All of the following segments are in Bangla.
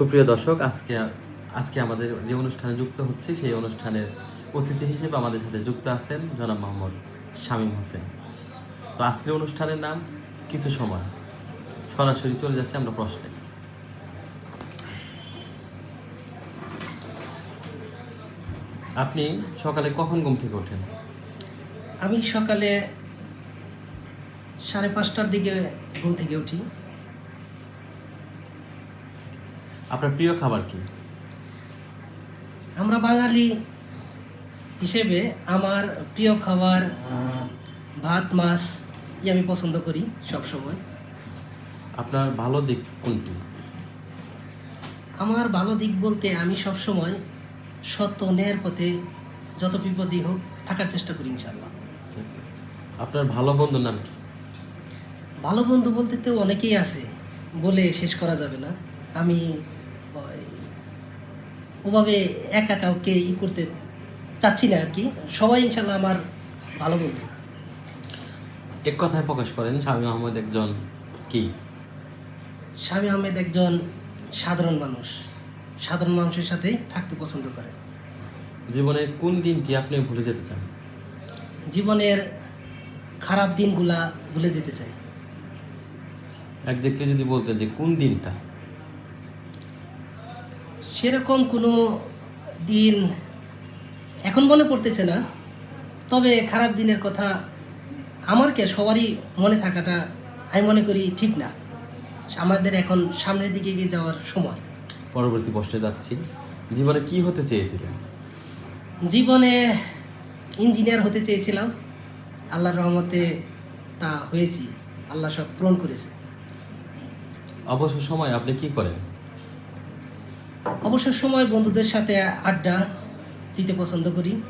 সুপ্রিয় দর্শক, আজকে আজকে আমাদের যে অনুষ্ঠানে যুক্ত হচ্ছে, সেই অনুষ্ঠানের অতিথি হিসেবে আমাদের সাথে যুক্ত আছেন জনাব মোহাম্মদ শামীম হোসেন। তো আজকের অনুষ্ঠানের নাম, কিছু সময়। সরাসরি চলে যাচ্ছে আমরা প্রশ্নে। আপনি সকালে কখন ঘুম থেকে ওঠেন? আমি সকালে সাড়ে পাঁচটার দিকে ঘুম থেকে উঠি। আপনার প্রিয় খাবার কি? আমরা বাঙালি হিসেবে আমার প্রিয় খাবার ভাত মাছ ই আমি পছন্দ করি সব সময় আপনার ভালো দিক কোনটি? আমার ভালো দিক বলতে আমি সব সময় সত্য ন্যায়ের পথে যত বিপদই হোক থাকার চেষ্টা করি ইনশাল্লাহ আপনার ভালো বন্ধুর নাম কি? ভালো বন্ধু বলতে তো অনেকেই আছে বলে শেষ করা যাবে না। আমি ওভাবে একা কাউকে ই করতে চাচ্ছি না আর কি। সবাই ইনশাল্লাহ আমার ভালো বন্ধু। এক কথায় প্রকাশ করেন স্বামী আহমেদ একজন কি? স্বামী আহমেদ একজন সাধারণ মানুষ। সাধারণ মানুষের সাথেই থাকতে পছন্দ করে। জীবনের কোন দিনটি আপনি ভুলে যেতে চান? জীবনের খারাপ দিনগুলা ভুলে যেতে চাই। একজাক্টলি যদি বলতে যে কোন দিনটা? সেরকম কোনো দিন এখন মনে পড়তেছে না। তবে খারাপ দিনের কথা আমার কে সবারই মনে থাকাটা আমি মনে করি ঠিক না। আমাদের এখন সামনের দিকে এগিয়ে যাওয়ার সময়। পরবর্তী প্রশ্নে যাচ্ছি। জীবনে কি হতে চেয়েছিলেন? জীবনে ইঞ্জিনিয়ার হতে চেয়েছিলাম। আল্লাহর রহমতে তা হয়েছি। আল্লাহ সব পূরণ করেছে। অবসর সময় আপনি কি করেন? অবসর সময় বন্ধুদের সাথে আড্ডা দিতে পছন্দ করি।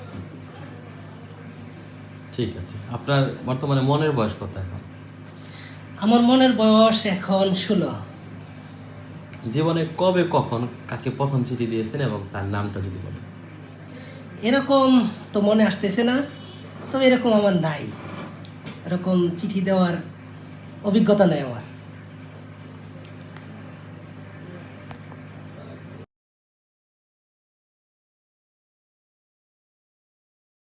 ঠিক আছে। আপনার বর্তমানে মনের বয়স কত এখন? আমার মনের বয়স এখন ষোলো। জীবনে কবে কখন কাকে প্রথম চিঠি দিয়েছেন এবং তার নামটা যদি বলেন? এরকম তো মনে আসতেছে না তবে এরকম আমার নাই। এরকম চিঠি দেওয়ার অভিজ্ঞতা নেই আমার।